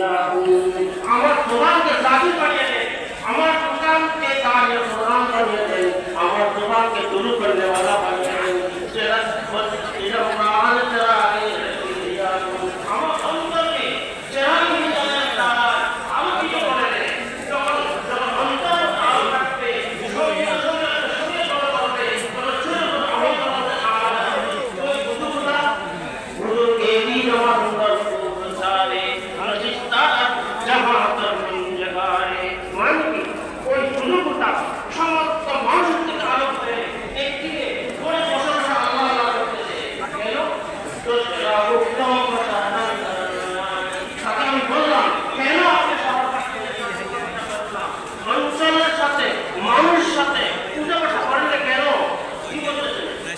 আমার দোকানকে দাবি করিয়ে দেয় আমার দোকান के कार्य प्रदान करिए दें और दुआ के शुरू करने वाला